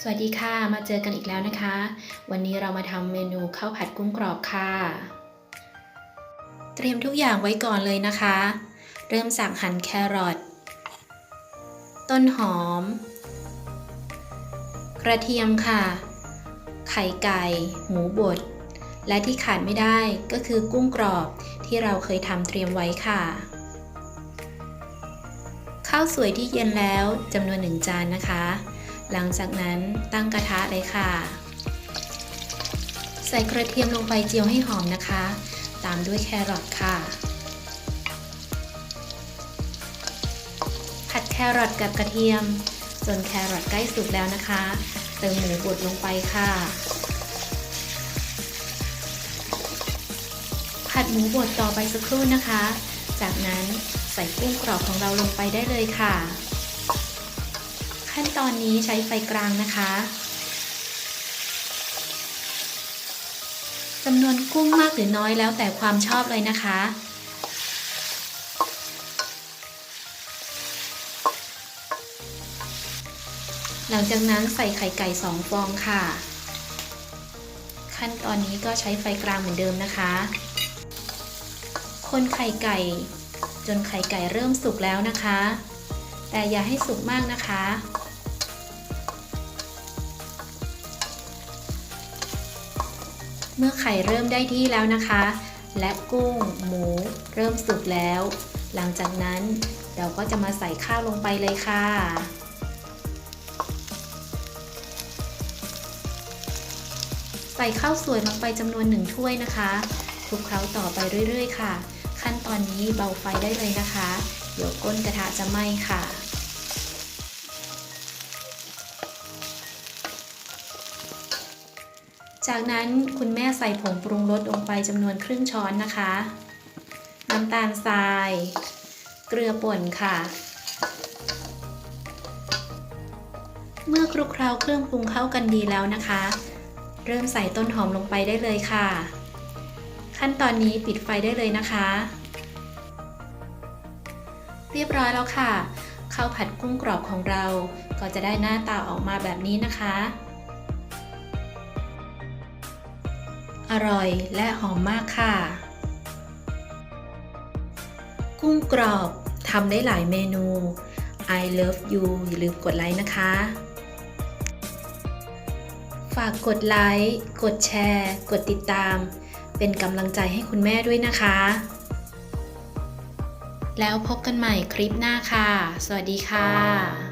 สวัสดีค่ะ มาเจอกันอีกแล้วนะคะ วันนี้เรามาทำเมนูข้าวผัดกุ้งกรอบค่ะ เตรียมทุกอย่างไว้ก่อนเลยนะคะ เริ่มจากหั่นแครอท ต้นหอม กระเทียมค่ะ ไข่ไก่ หมูบด และที่ขาดไม่ได้ก็คือกุ้งกรอบที่เราเคยทำเตรียมไว้ค่ะ ข้าวสวยที่เย็นแล้วจำนวนหนึ่งจานนะคะ หลังจากนั้นตั้งกระทะเลยค่ะ ใส่กระเทียมลงไปเจียวให้หอมนะคะ ตามด้วยแครอทค่ะ ผัดแครอทกับกระเทียม จนแครอทใกล้สุกแล้วนะคะ เติมหมูบดลงไปค่ะ ผัดหมูบดต่อไปสักครู่นะคะ จากนั้นใส่กุ้งกรอบของเราลงไปได้เลยค่ะ ขั้นตอนนี้ใช้ไฟกลางนะคะจำนวนกุ้งมากหรือน้อยแล้วแต่ความชอบเลยนะคะ หลังจากนั้นใส่ไข่ไก่สองฟองค่ะ ขั้นตอนนี้ก็ใช้ไฟกลางเหมือนเดิมนะคะ คนไข่ไก่จนไข่ไก่เริ่มสุกแล้วนะคะ แต่อย่าให้สุกมากนะคะ เมื่อไข่เริ่มได้ที่แล้วนะคะ และกุ้งหมู เริ่มสุกแล้ว หลังจากนั้นเราก็จะมาใส่ข้าวลงไปเลยค่ะใส่ข้าวสวยลงไปจำนวนหนึ่งถ้วยนะคะคลุกเคล้าต่อไปเรื่อย ๆ ค่ะ ขั้นตอนนี้เบาไฟได้เลยนะคะ เดี๋ยวก้นกระทะจะไหม้ค่ะ จากนั้นคุณแม่ใส่ผงปรุงรสลงไปจำนวนครึ่งช้อนนะคะ น้ำตาลทราย เกลือป่นค่ะ เมื่อคลุกเคล้าเครื่องปรุงเข้ากันดีแล้วนะคะ เริ่มใส่ต้นหอมลงไปได้เลยค่ะ ขั้นตอนนี้ปิดไฟได้เลยนะคะ เรียบร้อยแล้วค่ะข้าวผัดกุ้งกรอบของเราก็จะได้หน้าตาออกมาแบบนี้นะคะ อร่อยและหอมมากค่ะ กุ้งกรอบทำได้หลายเมนู I love you อย่าลืมกดไลค์นะคะ ฝากกดไลค์ กดแชร์ กดติดตาม เป็นกำลังใจให้คุณแม่ด้วยนะคะ แล้วพบกันใหม่คลิปหน้าค่ะ สวัสดีค่ะ